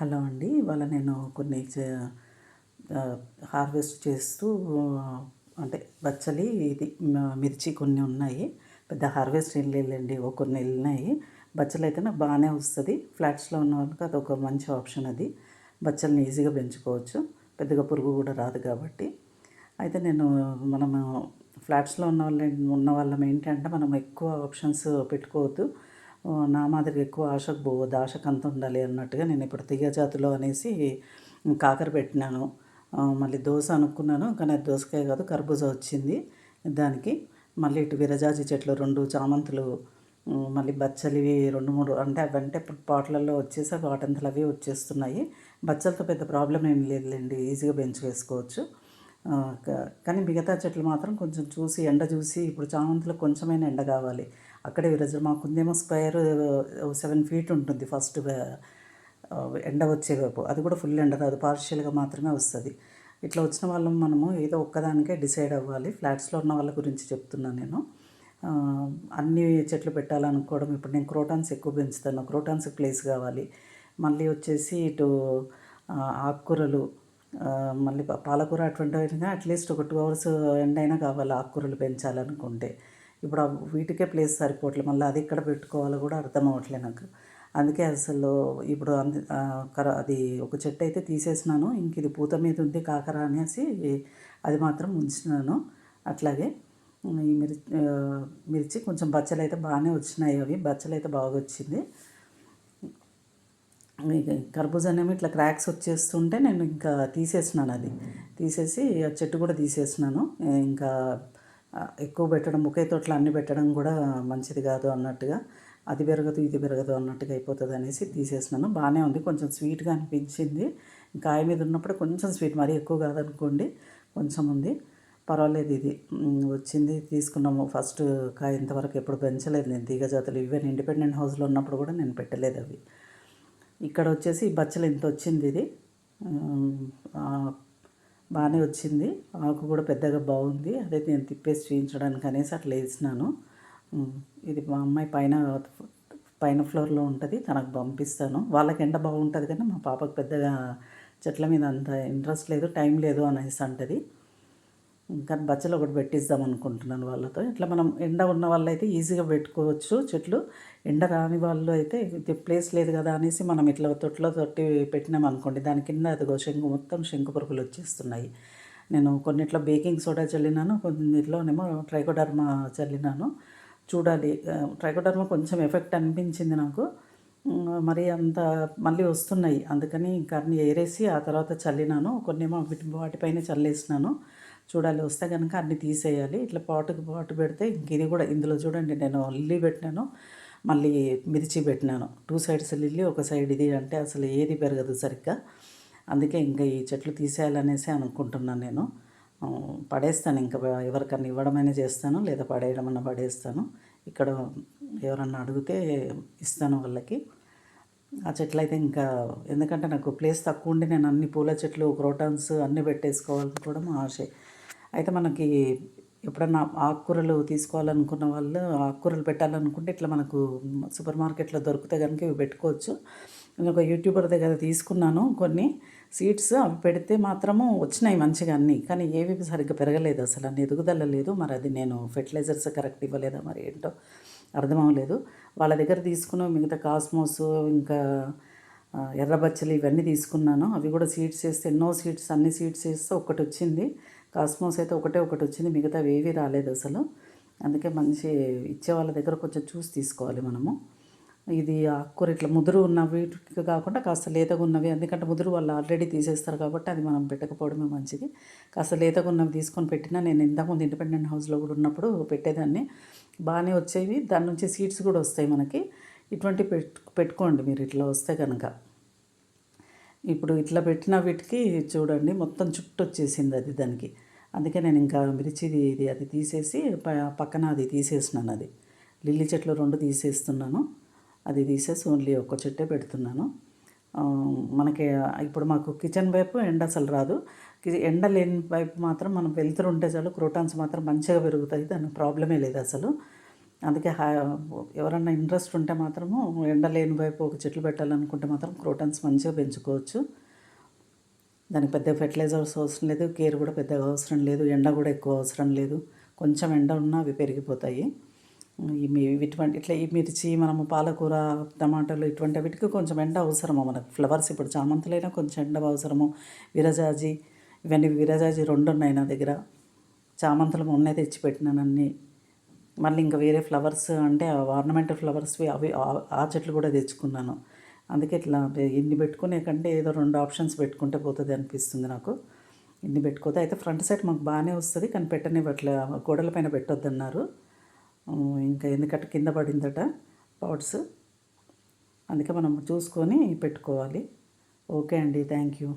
Hello అండి. ఇవాళ నేను కొన్ని చే- హార్వెస్ట్ చేస్తూ అంటే బచ్చలి ఇది మిర్చి కొన్ని ఉన్నాయి. పెద్ద హార్వెస్ట్ వెళ్ళండి ఒక కొన్ని వెళ్ళినాయి. బచ్చలు అయితే నాకు బాగానే వస్తుంది. ఫ్లాట్స్లో ఉన్న వాళ్ళకి అదొక మంచి ఆప్షన్ అది. బచ్చల్ని ఈజీగా పెంచుకోవచ్చు. పెద్దగా పురుగు కూడా రాదు కాబట్టి. అయితే నేను మనము ఫ్లాట్స్లో ఉన్న వాళ్ళ ఉన్న వాళ్ళం ఏంటంటే మనం ఎక్కువ ఆప్షన్స్ పెట్టుకోవద్దు. నా మాదిరిగా ఎక్కువ ఆశకు పోవద్దు ఆశకు అంత ఉండాలి అన్నట్టుగా నేను ఇప్పుడు తీగజాతిలో అనేసి కాకర పెట్టినాను. మళ్ళీ దోశ అనుకున్నాను కానీ అది దోసకాయ కాదు కర్బూజా వచ్చింది దానికి. మళ్ళీ ఇటు విరజాజి చెట్లు రెండు చామంతులు మళ్ళీ బచ్చలివి రెండు మూడు అంటే అవంటే ఇప్పుడు పాట్లలో వచ్చేసి అవి వాటంతలు అవి వచ్చేస్తున్నాయి. బచ్చలతో పెద్ద ప్రాబ్లం ఏం లేదులేండి ఈజీగా బెంచ్ వేసుకోవచ్చు. కానీ మిగతా చెట్లు మాత్రం కొంచెం చూసి ఎండ చూసి ఇప్పుడు చామంతిలో కొంచెమైనా ఎండ కావాలి. అక్కడే విరజ మాకుందేమో స్క్వేర్ సెవెన్ ఫీట్ ఉంటుంది ఫస్ట్ ఎండ వచ్చే వైపు. అది కూడా ఫుల్ ఎండ రాదు పార్షియల్గా మాత్రమే వస్తుంది. ఇట్లా వచ్చిన వాళ్ళం మనము ఏదో ఒక్కదానికే డిసైడ్ అవ్వాలి. ఫ్లాట్స్లో ఉన్న వాళ్ళ గురించి చెప్తున్నాను నేను. అన్ని చెట్లు పెట్టాలనుకోవడం ఇప్పుడు నేను క్రోటాన్స్ ఎక్కువ పెంచుతాను. క్రోటాన్స్ ప్లేస్ కావాలి. మళ్ళీ వచ్చేసి ఇటు ఆకుకూరలు మళ్ళీ పాలకూర అటువంటివి అట్లీస్ట్ ఒక టూ అవర్స్ ఎండ్ అయినా కావాలి ఆకుకూరలు పెంచాలనుకుంటే. ఇప్పుడు వీటికే ప్లేస్ సరిపోవట్లేదు మళ్ళీ అది ఇక్కడ పెట్టుకోవాలో కూడా అర్థం అవ్వట్లేదు నాకు. అందుకే అసలు ఇప్పుడు అది ఒక చెట్టు అయితే తీసేసినాను ఇంక ఇది పూత మీద ఉంది కాకర అనేసి అది మాత్రం ఉంచినాను. అట్లాగే ఈ మిర్చి మిర్చి కొంచెం బచ్చలు అయితే బాగానే వచ్చినాయి అవి బచ్చలు అయితే బాగా వచ్చింది కర్బూజా కర్బూజానేమో ఇట్లా క్రాక్స్ వచ్చేస్తుంటే నేను ఇంకా తీసేసినాను అది. తీసేసి ఆ చెట్టు కూడా తీసేసినాను ఇంకా ఎక్కువ పెట్టడం ఒకే తోటలో అన్ని పెట్టడం కూడా మంచిది కాదు అన్నట్టుగా అది పెరగదు ఇది పెరగదు అన్నట్టుగా అయిపోతుంది అనేసి తీసేసినాను బాగానే ఉంది కొంచెం స్వీట్గా అనిపించింది. కాయ మీద ఉన్నప్పుడు కొంచెం స్వీట్ మరీ ఎక్కువ కాదనుకోండి కొంచెం ఉంది. పర్వాలేదు ఇది. వచ్చింది తీసుకున్నాము. ఫస్ట్ కాయ ఇంతవరకు ఎప్పుడు పెంచలేదు నేను. తీగ ఇవే ఇండిపెండెంట్ హౌస్లో ఉన్నప్పుడు కూడా నేను పెట్టలేదు అవి. ఇక్కడ వచ్చేసి బచ్చలు ఇంత వచ్చింది ఇది బాగానే వచ్చింది. ఆకు కూడా పెద్దగా బాగుంది. అదే నేను తిప్పేసి చూపించడానికి అనేసి అట్లా వేసినాను. ఇది మా అమ్మాయి పైన పైన ఫ్లోర్లో ఉంటుంది. తనకు పంపిస్తాను. వాళ్ళకి ఎండ బాగుంటుంది కానీ మా పాపకు పెద్దగా చెట్ల మీద అంత ఇంట్రెస్ట్ లేదు టైం లేదు అనేసి అంటది. ఇంకా బచ్చలు ఒకటి పెట్టిద్దాం అనుకుంటున్నాను వాళ్ళతో. ఇట్లా మనం ఎండ ఉన్న వాళ్ళు అయితే ఈజీగా పెట్టుకోవచ్చు చెట్లు. ఎండ రాని వాళ్ళు అయితే ఇది ప్లేస్ లేదు కదా అనేసి మనం ఇట్లా తొట్లో తొట్టి పెట్టినాం అనుకోండి దాని కింద అదిగో శంకు మొత్తం శంకు పురుగులు వచ్చేస్తున్నాయి. నేను కొన్నిట్లో బేకింగ్ సోడా చల్లినాను కొన్నిట్లోనేమో ట్రైకోడర్మా చల్లినాను. చూడాలి ట్రైకోడర్మా కొంచెం ఎఫెక్ట్ అనిపించింది నాకు. మరి అంత మళ్ళీ వస్తున్నాయి. అందుకని ఇంకా అన్ని ఏరేసి ఆ తర్వాత చల్లినాను. కొన్నేమో వీటి వాటిపైన చల్లేసినాను. చూడాలి వస్తే కనుక అన్ని తీసేయాలి. ఇట్లా పాటుకి పాటు పెడితే ఇంక ఇది కూడా ఇందులో చూడండి నేను లిల్లీ పెట్టినాను మళ్ళీ మిర్చి పెట్టినాను. టూ సైడ్స్ లిల్లీ ఒక సైడ్ ఇది అంటే అసలు ఏది పెరగదు సరిగ్గా. అందుకే ఇంకా ఈ చెట్లు తీసేయాలనేసి అనుకుంటున్నాను నేను. పడేస్తాను ఇంకా ఎవరికన్నా ఇవ్వడమైనా చేస్తాను లేదా పడేయడమన్నా పడేస్తాను. ఇక్కడ ఎవరన్నా అడిగితే ఇస్తాను వాళ్ళకి. ఆ చెట్లు అయితే ఇంకా ఎందుకంటే నాకు ప్లేస్ తక్కువ ఉండి నేను అన్ని పూల చెట్లు క్రోటాన్స్ అన్నీ పెట్టేసుకోవాలని కూడా మా ఆశ. అయితే మనకి ఎప్పుడన్నా ఆకుకూరలు తీసుకోవాలనుకున్న వాళ్ళు ఆకుకూరలు పెట్టాలనుకుంటే ఇట్లా మనకు సూపర్ మార్కెట్లో దొరికితే కనుక ఇవి పెట్టుకోవచ్చు. నేను ఒక యూట్యూబర్ దగ్గర తీసుకున్నాను కొన్ని సీడ్స్. అవి పెడితే మాత్రము వచ్చినాయి మంచిగా అన్నీ కానీ ఏవి సరిగ్గా పెరగలేదు అసలు. అన్ని ఎదుగుదల లేదు. మరి అది నేను ఫెర్టిలైజర్స్ కరెక్ట్ ఇవ్వలేదా మరి ఏంటో అర్థం అవ్వలేదు వాళ్ళ దగ్గర తీసుకున్న. మిగతా కాస్మోస్ ఇంకా ఎర్రబచ్చలు ఇవన్నీ తీసుకున్నాను. అవి కూడా సీడ్స్ వేస్తే ఎన్నో సీడ్స్ అన్ని సీడ్స్ వేస్తే ఒకటి వచ్చింది. కాస్మోస్ అయితే ఒకటే ఒకటి వచ్చింది మిగతా ఏవి రాలేదు అసలు. అందుకే మంచి ఇచ్చే వాళ్ళ దగ్గర కొంచెం చూసి తీసుకోవాలి మనము. ఇది ఆకుకూర ఇట్లా ముదురు ఉన్న వీటికి కాకుండా కాస్త లేతగా ఉన్నవి ఎందుకంటే ముదురు వాళ్ళు ఆల్రెడీ తీసేస్తారు కాబట్టి అది మనం పెట్టకపోవడమే మంచిది. కాస్త లేతగా ఉన్నవి తీసుకొని పెట్టినా నేను ఇంతకుముందు ఇండిపెండెంట్ హౌస్లో కూడా ఉన్నప్పుడు పెట్టేదాన్ని. బాగానే వచ్చేవి. దాని నుంచి సీడ్స్ కూడా వస్తాయి మనకి. ఇటువంటి పెట్టుకోండి మీరు ఇట్లా వస్తే కనుక ఇప్పుడు ఇట్లా పెట్టిన వీటికి చూడండి మొత్తం చుట్టూ వచ్చేసింది అది దానికి. అందుకే నేను ఇంకా మిర్చిది ఇది అది తీసేసి ప- పక్కన అది తీసేసినాను అది. లిల్లీ చెట్లు రెండు తీసేస్తున్నాను. అది తీసేసి ఓన్లీ ఒక్క చెట్టే పెడుతున్నాను. మనకి ఇప్పుడు మాకు కిచెన్ వైపు ఎండ అసలు రాదు. ఎండ లేని వైపు మాత్రం మనం వెళ్తురు ఉంటే చాలు క్రోటాన్స్ మాత్రం మంచిగా పెరుగుతాయి. దాని ప్రాబ్లమే లేదు అసలు. అందుకే హా ఎవరన్నా ఇంట్రెస్ట్ ఉంటే మాత్రము ఎండ లేని వైపు ఒక చెట్లు పెట్టాలనుకుంటే మాత్రం క్రోటాన్స్ మంచిగా పెంచుకోవచ్చు. దానికి పెద్ద ఫెర్టిలైజర్స్ అవసరం లేదు కేర్ కూడా పెద్దగా అవసరం లేదు ఎండ కూడా ఎక్కువ అవసరం లేదు. కొంచెం ఎండ ఉన్నా అవి పెరిగిపోతాయి. ఇటువంటి ఇట్లా ఈ మిర్చి మనము పాలకూర టమాటాలు ఇటువంటి వీటికి కొంచెం ఎండ అవసరము మనకు. ఫ్లవర్స్ ఇప్పుడు చామంతులైనా కొంచెం ఎండ అవసరము. విరజాజి ఇవన్నీ విరజాజి రెండు ఉన్నాయి నా దగ్గర. చామంతులు మొన్నే తెచ్చి పెట్టినాను అన్నీ. మళ్ళీ ఇంకా వేరే ఫ్లవర్స్ అంటే ఆర్నమెంటల్ ఫ్లవర్స్వి అవి ఆ చెట్లు కూడా తెచ్చుకున్నాను. అందుకే ఇట్లా ఇన్ని పెట్టుకునే కంటే ఏదో రెండు ఆప్షన్స్ పెట్టుకుంటే పోతుంది అనిపిస్తుంది నాకు. ఇన్ని పెట్టుకోతే అయితే ఫ్రంట్ సైడ్ మాకు బాగానే వస్తుంది కానీ పెట్టనివ్వట్లే గోడల పైన పెట్టొద్దన్నారు. ఇంకా ఎందుకంటే కింద పడిందట పాట్స్ అందుకే మనం చూసుకొని పెట్టుకోవాలి. ఓకే అండి థ్యాంక్ యూ.